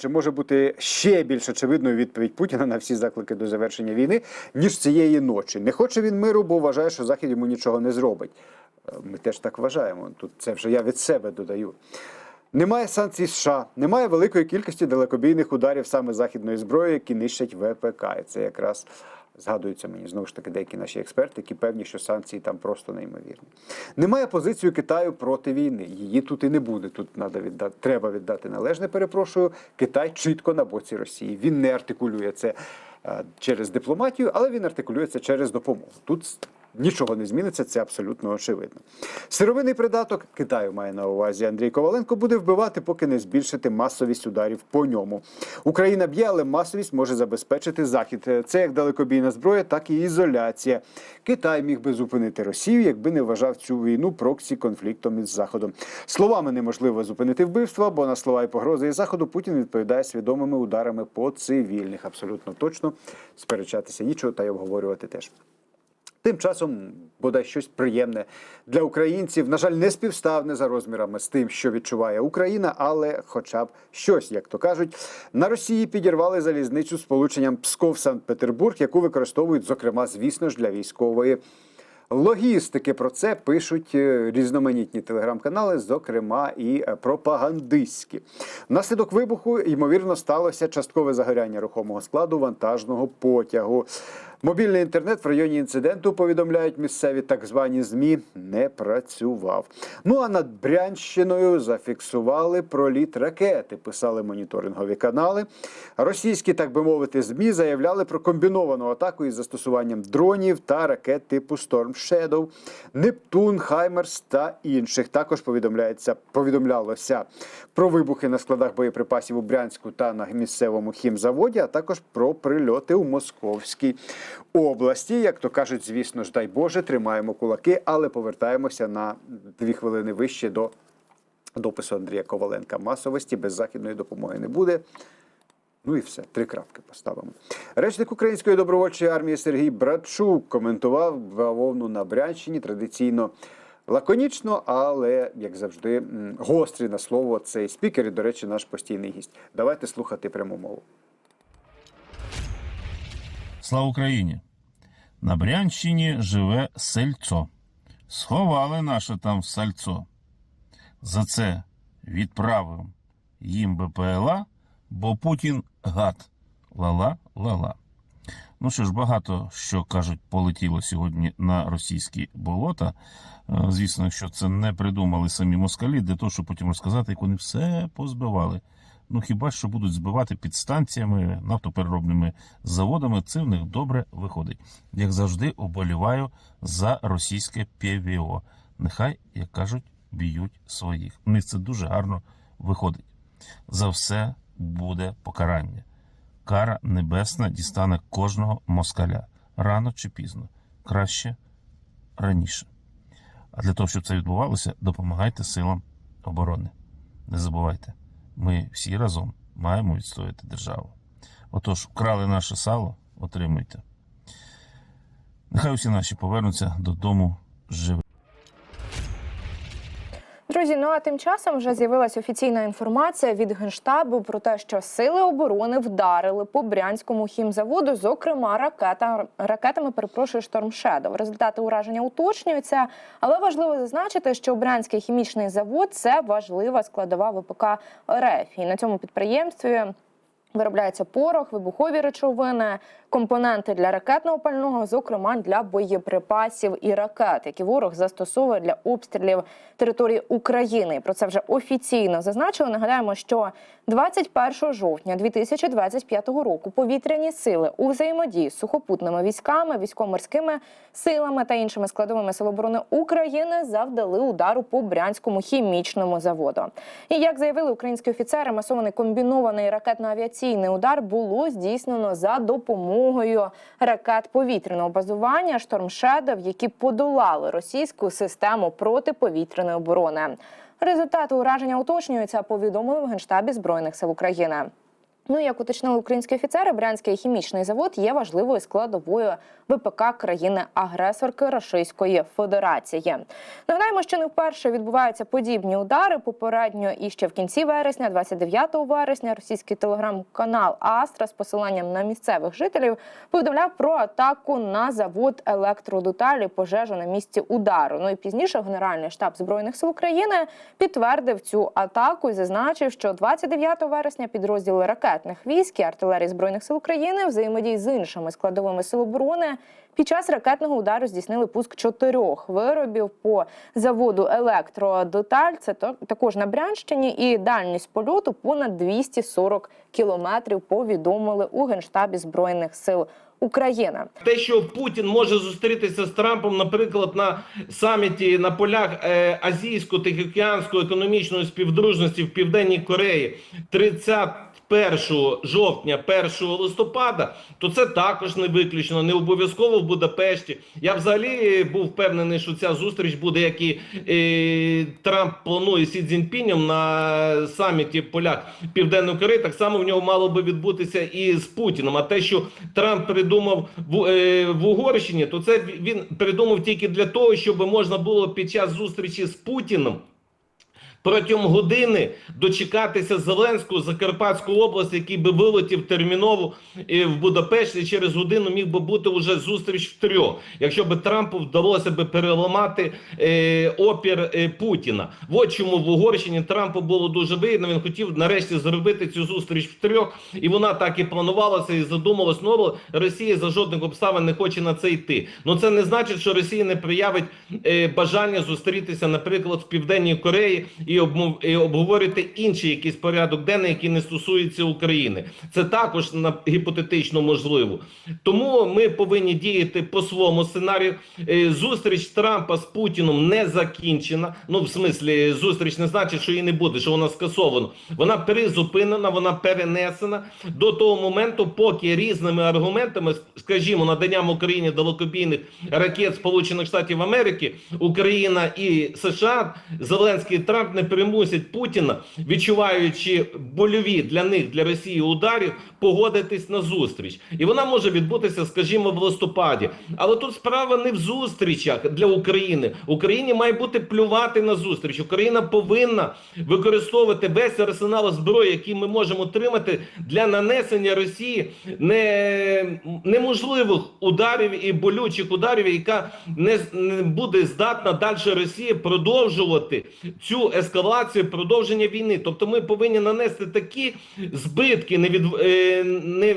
Чи може бути ще більш очевидною відповідь Путіна на всі заклики до завершення війни, ніж цієї ночі? Не хоче він миру, бо вважає, що Захід йому нічого не зробить. Е, Ми теж так вважаємо. Тут це вже я від себе додаю. Немає санкцій США, немає великої кількості далекобійних ударів саме західної зброї, які нищать ВПК. І це якраз згадуються мені знову ж таки деякі наші експерти, які певні, що санкції там просто неймовірні. Немає позиції Китаю проти війни. Її тут і не буде. Тут треба віддати, треба віддати належне. Перепрошую. Китай чітко на боці Росії. Він не артикулює це е, через дипломатію, але він артикулює це через допомогу. Тут Нічого не зміниться, це абсолютно очевидно. Сировинний придаток Китаю має на увазі Андрій Коваленко буде вбивати, поки не збільшити масовість ударів по ньому. Україна б'є, але масовість може забезпечити захід. Це як далекобійна зброя, так і ізоляція. Китай міг би зупинити Росію, якби не вважав цю війну проксі конфліктом із Заходом. Словами неможливо зупинити вбивства, бо на слова і погрози із заходу Путін відповідає свідомими ударами по цивільних. Абсолютно точно сперечатися нічого та й обговорювати теж. Тим часом бодай щось приємне для українців. На жаль, не співставне за розмірами з тим, що відчуває Україна, але хоча б щось, як то кажуть, на Росії підірвали залізницю з полученням Псков-Санкт-Петербург, яку використовують, зокрема, звісно ж, для військової. Логістики про це пишуть е, різноманітні телеграм-канали, зокрема і е, пропагандистські. Внаслідок вибуху ймовірно сталося часткове загоряння рухомого складу вантажного потягу. Мобільний інтернет в районі інциденту повідомляють місцеві так звані змі не працював. Ну а над Брянщиною зафіксували проліт ракети. Писали моніторингові канали. Російські, так би мовити, змі заявляли про комбіновану атаку із застосуванням дронів та ракет типу Storm Shadow, Нептун, Хаймерс та інших. Також повідомляється повідомлялося про вибухи на складах боєприпасів у Брянську та на місцевому хімзаводі, а також про прильоти у Московській області. Як то кажуть, звісно ж, дай Боже, тримаємо кулаки, але повертаємося на дві хвилини вище до допису Андрія Коваленка. Масовості без західної допомоги не буде. Ну і все, три крапки поставимо. Речник Української добровольчої армії Сергій Братчук коментував бавовну на Брянщині традиційно лаконічно, але як завжди, гострий на слово цей спікер. І, до речі, наш постійний гість. Давайте слухати пряму мову. Слава Україні! На Брянщині живе сельцо. Сховали наше там сальцо. За це відправив їм БПЛА, бо Путін гад. Ла-ла, ла-ла. Ну що ж, багато що кажуть, полетіло сьогодні на російські болота. Е, Звісно, якщо це не придумали самі москалі, для того, щоб потім розказати, як вони все позбивали. Ну хіба що будуть збивати підстанціями, нафтопереробними заводами, це в них добре виходить. Як завжди, оболіваю за російське ПВО. Нехай, як кажуть, б'ють своїх. У них це дуже гарно виходить. За все буде покарання. Кара небесна дістане кожного москаля рано чи пізно, краще раніше. А для того, щоб це відбувалося, допомагайте силам оборони. Не забувайте, ми всі разом маємо відстояти державу. Отож, вкрали наше сало, отримуйте. Нехай усі наші повернуться додому живі. Друзі, ну а тим часом вже з'явилася офіційна інформація від генштабу про те, що сили оборони вдарили по брянському хімзаводу, зокрема ракета ракетами. Перепрошую Шторм Шедов. Результати ураження уточнюються, але важливо зазначити, що Брянський хімічний завод це важлива складова ВПК РФ. І на цьому підприємстві. Виробляється порох, вибухові речовини, компоненти для ракетного пального, зокрема для боєприпасів і ракет, які ворог застосовує для обстрілів території України. Про це вже офіційно зазначили. Нагадаємо, що 21 жовтня 2025 року повітряні сили у взаємодії з сухопутними військами, військово-морськими силами та іншими складовими сил оборони України завдали удару по брянському хімічному заводу. І як заявили українські офіцери, масований комбінований ракетно-авіаційний удар було здійснено за допомогою ракет повітряного базування «Шторм Шедов», які подолали російську систему протиповітряної оборони. Результати ураження уточнюються. Повідомили в генштабі збройних сил України. Ну, як уточнили українські офіцери, Брянський хімічний завод є важливою складовою ВПК країни-агресорки Російської Федерації. Нагадаємо, що не вперше відбуваються подібні удари. Попередньо і ще в кінці вересня, 29 вересня, російський телеграм-канал Астра з посиланням на місцевих жителів повідомляв про атаку на завод електродеталі, пожежу на місці удару. Ну і пізніше Генеральний штаб збройних сил України підтвердив цю атаку і зазначив, що 29 вересня підрозділи ракетних військ і артилерії збройних сил України взаємодії з іншими складовими сил оборони під час ракетного удару здійснили пуск чотирьох виробів по заводу електродеталь. Це також на Брянщині, і дальність польоту понад 240 кілометрів. Повідомили у генштабі збройних сил України. Те, що Путін може зустрітися з Трампом, наприклад, на саміті на полях е, азійсько-тихоокеанської економічної співдружності в Південній Кореї 31 жовтня, 1 листопада, то це також не виключено, не обов'язково в Будапешті. Я взагалі був впевнений, що ця зустріч буде, як і е, Трамп планує Сі Цзіньпінем на саміті в полях Південної Кореї. Так само в нього мало би відбутися і з Путіним. А те, що Трамп придумав в, е, в Угорщині, то це він придумав тільки для того, щоб можна було під час зустрічі з Путіним протягом години дочекатися Зеленського з Закарпатської області, який би вилетів терміново е, в Будапешті. Через годину міг би бути уже зустріч в трьох, якщо би Трампу вдалося би переламати е, опір е, Путіна. От чому в Угорщині Трампу було дуже вигідно. Він хотів нарешті зробити цю зустріч в трьох, і вона так і планувалася і задумалась. Ну, Росія за жодних обставин не хоче на це йти. Ну це не значить, що Росія не проявить е, бажання зустрітися, наприклад, в Південній Кореї і, обмов, і обговорити інший якийсь порядок денний, який не стосується України. Це також на гіпотетично можливо. Тому ми повинні діяти по своєму сценарію. Е, Зустріч Трампа з Путіном не закінчена. Ну, в смислі, зустріч не значить, що її не буде, що вона скасована. Вона призупинена, вона перенесена до того моменту, поки різними аргументами, скажімо, наданням Україні далекобійних ракет Сполучених Штатів Америки, Україна і США, Зеленський і Трамп не примусять Путіна, відчуваючи больові для них, для Росії ударів, погодитись на зустріч. І вона може відбутися, скажімо, в листопаді. Але тут справа не в зустрічах для України. Україні має бути плювати на зустріч. Україна повинна використовувати весь арсенал зброї, який ми можемо отримати для нанесення Росії не, неможливих ударів і болючих ударів, яка не, не буде здатна далі Росії продовжувати цю ескалацію, продовження війни. Тобто, ми повинні нанести такі збитки, не від е, не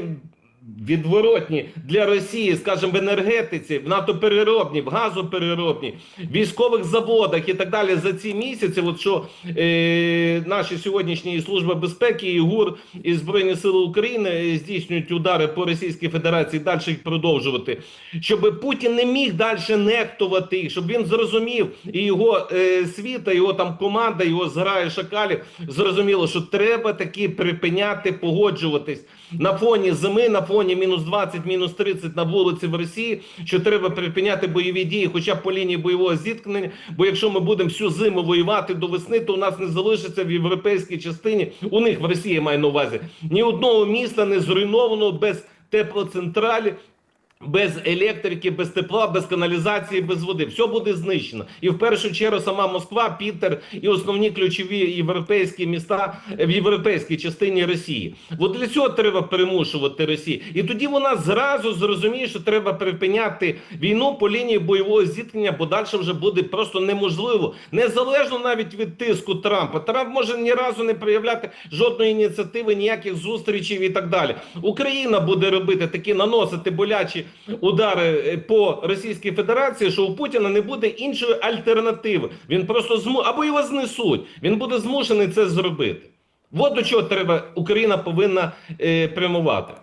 відворотні для Росії, скажімо, в енергетиці, в нафтопереробній, в газопереробній, військових заводах і так далі за ці місяці. От що е, наші сьогоднішні служби безпеки і ГУР і Збройні Сили України здійснюють удари по Російській Федерації, далі їх продовжувати, щоб Путін не міг далі нехтувати їх, щоб він зрозумів і його е, світа, його там команда, його зграє шакалів зрозуміло, що треба таки припиняти погоджуватись на фоні зими, на фоні мінус 20, мінус 30 на вулиці в Росії, що треба припиняти бойові дії, хоча б по лінії бойового зіткнення. Бо якщо ми будемо всю зиму воювати до весни, то у нас не залишиться в європейській частині. У них в Росії я маю на увазі ні одного міста не зруйновано без теплоцентралі. Без електрики, без тепла, без каналізації, без води, все буде знищено, і в першу чергу сама Москва, Пітер і основні ключові європейські міста в європейській частині Росії. От для цього треба примушувати Росію, і тоді вона зразу зрозуміє, що треба припиняти війну по лінії бойового зіткнення, бо далі вже буде просто неможливо, незалежно навіть від тиску Трампа. Трамп може ні разу не проявляти жодної ініціативи, ніяких зустрічей і так далі. Україна буде робити такі наносити болячі удари е, по Російській Федерації, що у Путіна не буде іншої альтернативи. Він просто зму або його знесуть. Він буде змушений це зробити. От до чого треба Україна повинна е, прямувати.